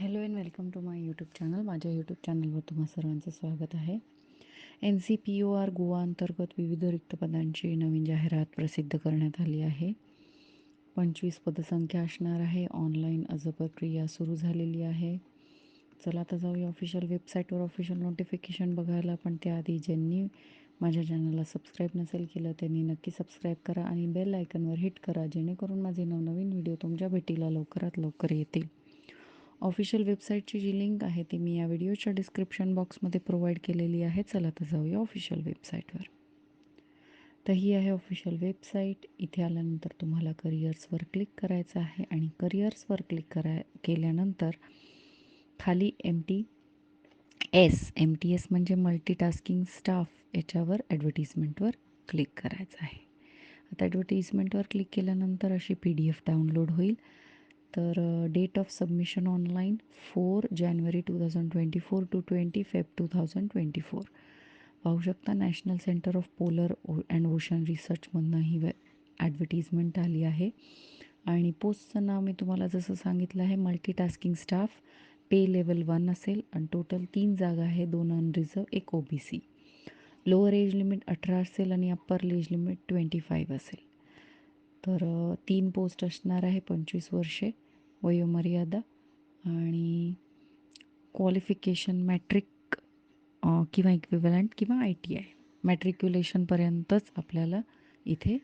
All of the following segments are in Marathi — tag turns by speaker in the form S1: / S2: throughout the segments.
S1: Hello and welcome to my YouTube channel माझ्या यूट्यूब चॅनलवर तुम्हा सर्वांचं स्वागत आहे. N C P O R Goa अंतर्गत विविध रिक्त पदांची नवीन जाहिरात प्रसिद्ध करण्यात आली आहे. पंचवीस पदसंख्या असणार आहे. ऑनलाईन अर्ज प्रक्रिया सुरू झालेली आहे. चला आता जाऊया ऑफिशियल वेबसाईटवर ऑफिशियल नोटिफिकेशन बघायला पण त्याआधी ज्यांनी माझ्या चॅनलला सबस्क्राईब नसेल केलं त्यांनी नक्की सबस्क्राईब करा आणि बेल आयकनवर हिट करा जेणेकरून माझे नवनवीन व्हिडिओ तुमच्या भेटीला लवकरात लवकर येतील. ऑफिशियल वेबसाईटची जी लिंक आहे ती मी या व्हिडिओच्या डिस्क्रिप्शन बॉक्समध्ये प्रोव्हाइड केलेली आहे. चला तर जाऊया ऑफिशियल वेबसाईटवर. तर ही आहे ऑफिशियल वेबसाईट. इथे आल्यानंतर तुम्हाला करिअर्सवर क्लिक करायचं आहे आणि करिअर्सवर क्लिक करा केल्यानंतर खाली M T S. M T S म्हणजे मल्टीटास्किंग स्टाफ याच्यावर ॲडव्हर्टिजमेंटवर क्लिक करायचं आहे. आता ॲडव्हर्टिजमेंटवर क्लिक केल्यानंतर अशी पी डी एफ डाउनलोड होईल. तर date of submission online four January two thousand twenty four to twenty Feb two thousand twenty four पाहू शकता national centre of polar and ocean रिसर्चमधनं ही वे ॲडव्हर्टिजमेंट आली आहे. आणि पोस्टचं नाव मी तुम्हाला जसं सांगितलं आहे multitasking staff pay level one असेल आणि टोटल तीन जागा आहे दोन अनरिझर्व एक O B C lower age limit अठरा असेल आणि upper age limit twenty five असेल. तर तीन पोस्ट असणार आहे पंचवीस वर्षे. वयोमर्यादा आणि क्वालिफिकेशन मॅट्रिक किंवा इक्विवलंट किंवा आय टी आय मॅट्रिक्युलेशनपर्यंतच आपल्याला इथे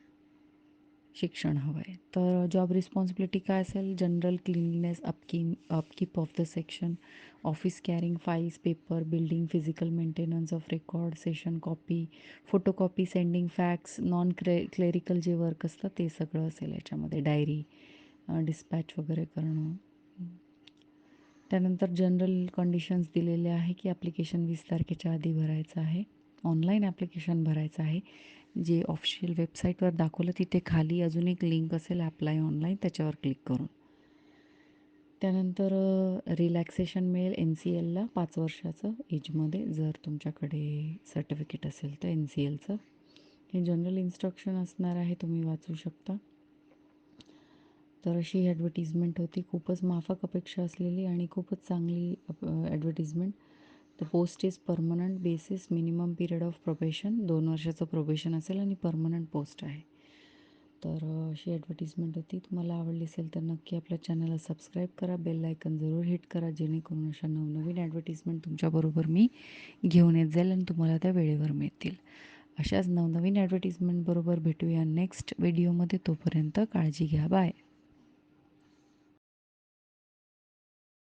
S1: शिक्षण हवं आहे तर जॉब रिस्पॉन्सिबिलिटी काय असेल? General cleanliness अपकी upkeep of the section office carrying files paper building physical maintenance of record session copy photocopy sending fax non क्रे क्लेरिकल जे वर्क असतं ते सगळं असेल याच्यामध्ये. डायरी डिस्पॅच वगैरे करणं. त्यानंतर जनरल कंडिशन्स दिलेले आहे की ॲप्लिकेशन वीस तारखेच्या आधी भरायचं आहे. ऑनलाईन ॲप्लिकेशन भरायचं आहे. जे ऑफिशियल वेबसाईटवर दाखवलं तिथे खाली अजून एक लिंक असेल ॲप्लाय ऑनलाईन त्याच्यावर क्लिक करून. त्यानंतर रिलॅक्सेशन मिळेल एन सी एलला पाच वर्षाचं एजमध्ये जर तुमच्याकडे सर्टिफिकेट असेल तर एन सी एलचं हे जनरल इन्स्ट्रक्शन असणार आहे तुम्ही वाचू शकता. तर अशी ही ॲडव्हर्टिजमेंट होती. खूपच माफक अपेक्षा असलेली आणि खूपच चांगली advertisement the post is permanent basis minimum period of probation दोन वर्षाचं प्रोबेशन असेल आणि परमनंट पोस्ट आहे. तर अशी ॲडव्हर्टिजमेंट होती. तुम्हाला आवडली असेल तर नक्की आपल्या चॅनलला सबस्क्राईब करा. बेल आयकन जरूर हिट करा जेणेकरून अशा नवनवीन ॲडव्हर्टिजमेंट तुमच्याबरोबर मी घेऊन येत जाईल आणि तुम्हाला त्या वेळेवर मिळतील. अशाच नवनवीन ॲडव्हर्टिजमेंटबरोबर भेटूया नेक्स्ट व्हिडिओमध्ये तोपर्यंत काळजी घ्या. बाय